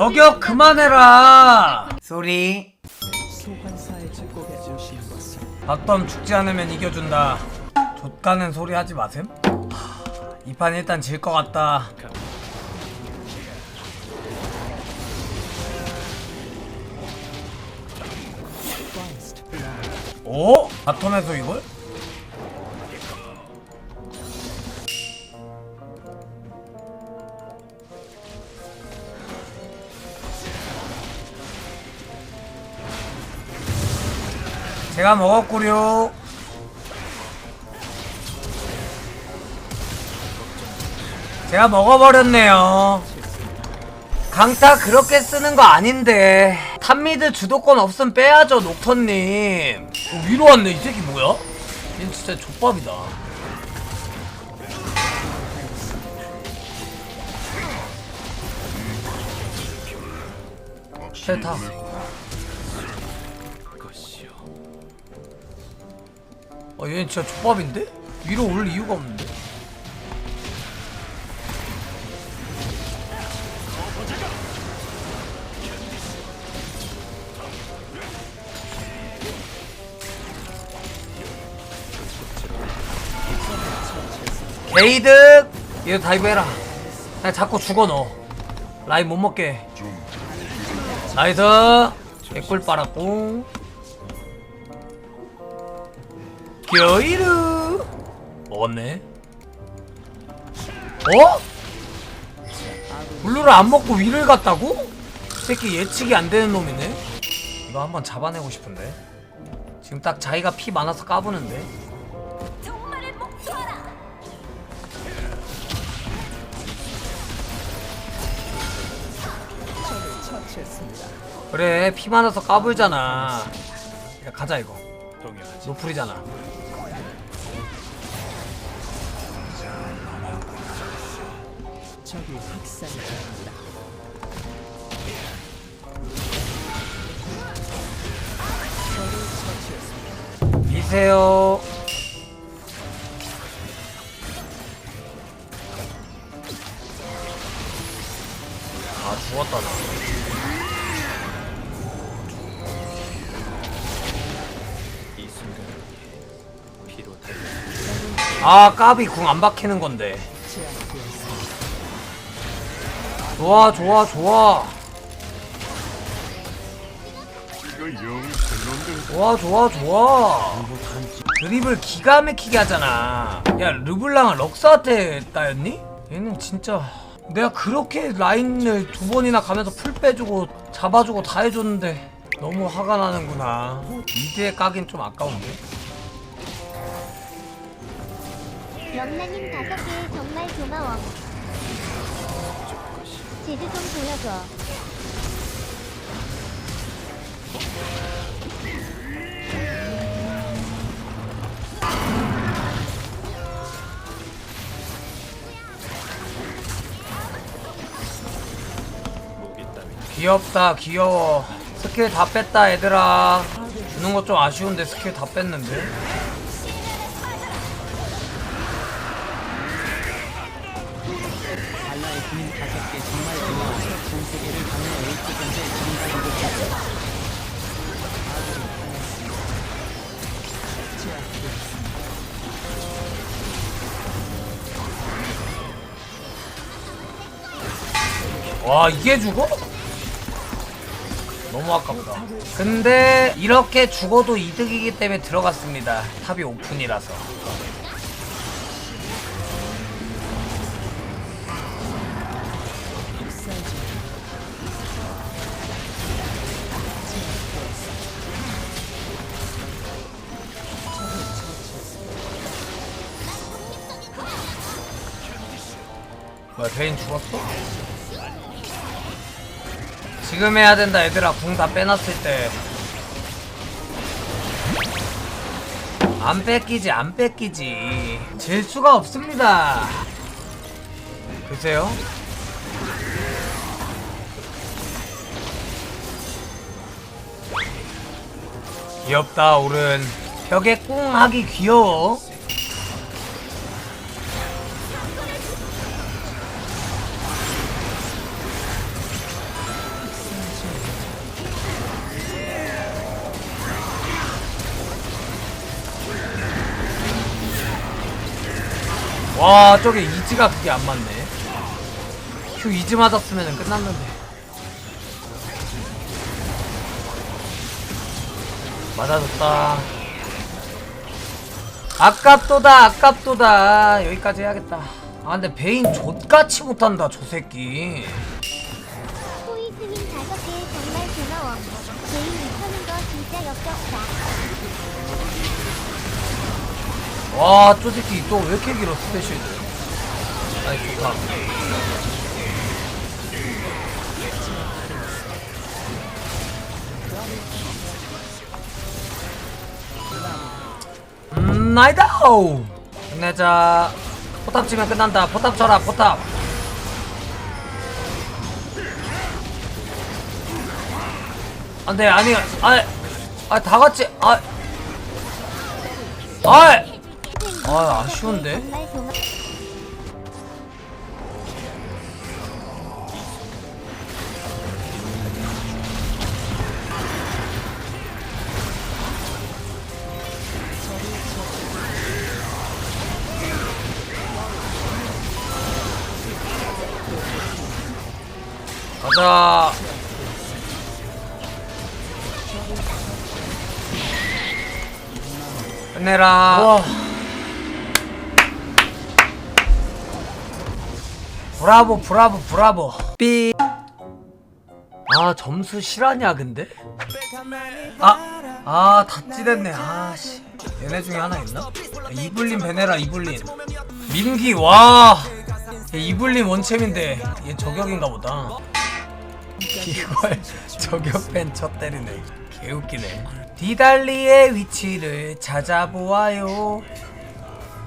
저격 그만해라 소리 바텀 죽지 않으면 이겨준다 좆가는 소리 하지 마셈 이 판 일단 질 것 같다. 오? 바텀에서 이걸? 제가 먹었구려. 제가 먹어버렸네요. 강타 그렇게 쓰는 거 아닌데. 탑미드 주도권 없음 빼야죠 녹턴님. 어, 위로 왔네 이 새끼 뭐야? 얘 진짜 족밥이다. 쉐타 어 얘는 진짜 족밥인데? 위로 올 이유가 없는데? 게이득! 얘 다이브 해라. 그냥 자꾸 죽어 너. 라인 못 먹게. 나이스. 개꿀 빨았고. 겨이르. 먹었네. 어? 블루를 안 먹고 위를 갔다고? 이 새끼 예측이 안 되는 놈이네. 이거 한번 잡아내고 싶은데. 지금 딱 자기가 피 많아서 까부는데. 그래 피 많아서 까불잖아 야 가자 이거 노플이잖아 적이 처치했습니다. 미세요. 아 죽었다 나. 아 까비 궁 안 박히는 건데 좋아 좋아 좋아. 좋아 좋아 좋아. 드립을 기가 막히게 하잖아. 야 르블랑은 럭스한테 따였니? 얘는 진짜. 내가 그렇게 라인을 두 번이나 가면서 풀 빼주고 잡아주고 다 해줬는데 너무 화가 나는구나. 이제 까긴 좀 아까운데? 명나님 다섯 개 정말 고마워. 제드 좀 보여줘. 귀엽다 귀여워. 스킬 다 뺐다 얘들아. 주는 거좀 아쉬운데 스킬 다 뺐는데? 발라의 군인 다섯 개 정말 세계를 방해 에이스 경제. 제압되었습니다. 와 이게 죽어? 너무 아깝다 근데 이렇게 죽어도 이득이기 때문에 들어갔습니다 탑이 오픈이라서 뭐야 베인 죽었어? 지금 해야 된다 얘들아. 궁 다 빼놨을 때. 안 뺏기지 안 뺏기지. 질 수가 없습니다. 글쎄요? 귀엽다 오른. 벽에 꿍 하기 귀여워 와 저게 이즈가 그게 안 맞네. 휴 이즈 맞았으면 끝났는데. 맞아줬다. 아깝도다 아깝도다. 여기까지 해야겠다. 아 근데 베인 좆같이 못한다 저 새끼. 정말 고마워. 제일 못하는 거 진짜 역겹다. 와, 저 새끼 또 왜 이렇게 길어, 스페셜드. 아이, 좋다. 음, 나이다! 끝내자. 포탑 치면 끝난다. 포탑 쳐라, 포탑. 안 돼, 아니, 아, 아, 다 같이, 아, 아! 아, 아쉬운데? 가자. 끝내라. 브라보, 브라보, 브라보. 삐. 아, 점수 실화냐, 근데? 아, 아, 다 찌됐네. 아, 씨. 얘네 중에 하나 있나? 이블린 베네라, 이블린. 민기, 와. 얘 이블린 원챔인데, 얘 저격인가 보다. 이걸 저격팬 첫 때리네 개웃기네 디달리의 위치를 찾아보아요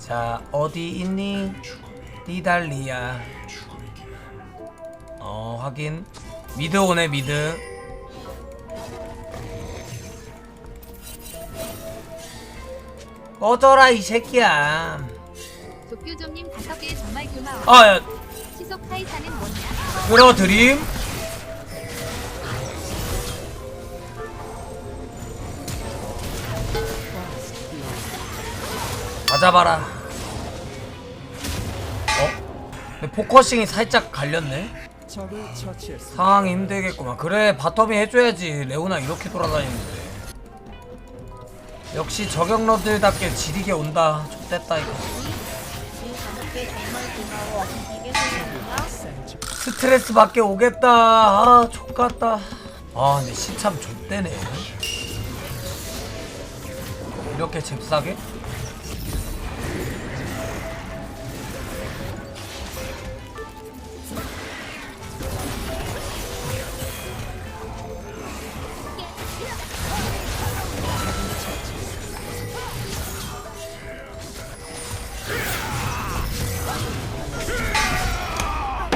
자 어디 있니 디달리야 어 확인. 미드 오네 미드. 꺼져라 이 새끼야. 도쿄점님 다섯 개 정말 고마워. 아야. 시속 타이사는 뭐냐? 끌어드림. 맞아봐라. 어? 근데 포커싱이 살짝 갈렸네 상황이 힘들겠구만 그래 바텀이 해줘야지 레오나 이렇게 돌아다니는데 역시 저격러들답게 지리게 온다 좋됐다 이거 스트레스 받게 오겠다. 아, 족같다. 아, 근데 시참 족대네. 이렇게 잽싸게?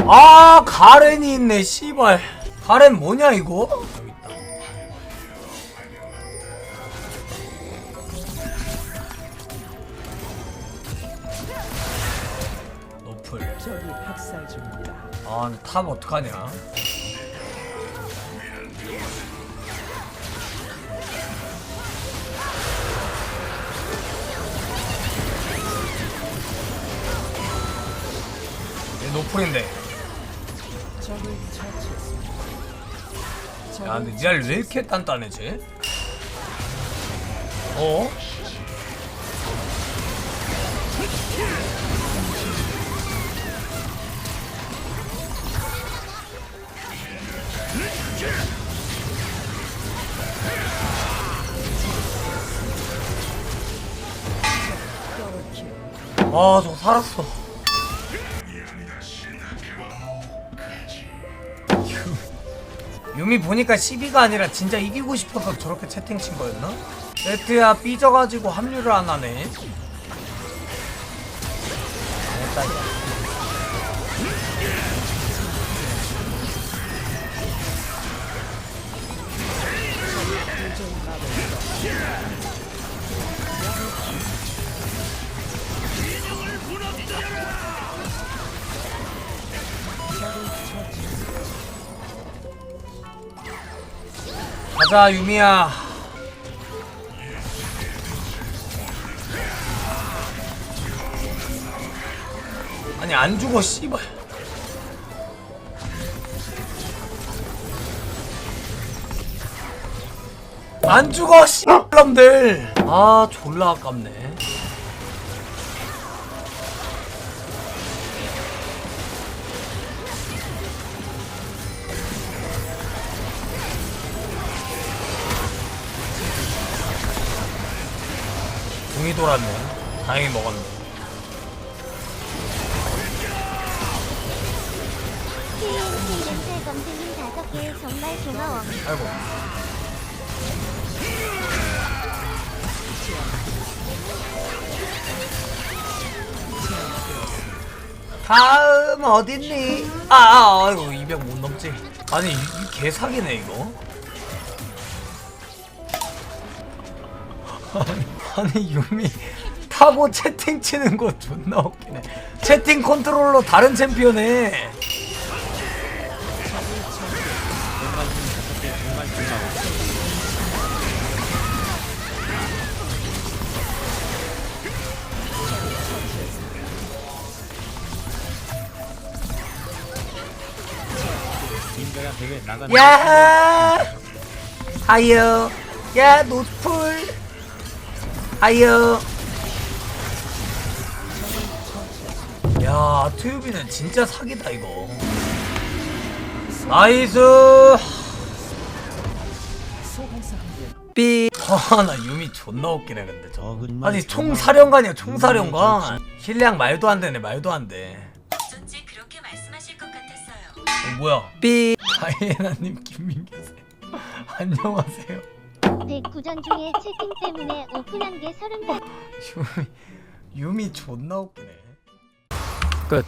아 가렌이 있네 씨발 가렌 뭐냐 이거? 여기 있다. 노플 아 근데 탑 어떡하냐 얘 노플인데 야 근데 니알 왜 이렇게 단단해 쟤? 어? 아, 저 살았어. 유미 보니까 12가 아니라 진짜 이기고 싶어서 저렇게 채팅 친 거였나? 레트야 삐져가지고 합류를 안 하네. 됐다, 이거. 가자 유미야. 아니 안 죽어 씨발. 안 죽어 씨발놈들. 아 졸라 아깝네 궁이 돌았네 다행히 먹었네. 아이고 다음 어딨니? 아, 아 아이고 200 못 넘지 아니 이, 이 개사기네 이거 아니, 아니 유미 타고 채팅 치는 거 존나 웃기네. 채팅 컨트롤러 다른 챔피언에. 야 하여 야 노스 풀 하여 야 투유비는 진짜 사기다 이거. 나이스. 삐아나 유미 존나 웃기네 근데 저. 적은 아니 총사령관이야 총사령관. 힐량 말도 안 되네 말도 안돼. 어쩐지 그렇게 말씀하실 것 같았어요. 어, 뭐야? 삐. 다이애나님 김민규세요 안녕하세요 백구전 중에 채팅 때문에 오픈한 게 서른 달. 유미 유미 존나 웃기네 끝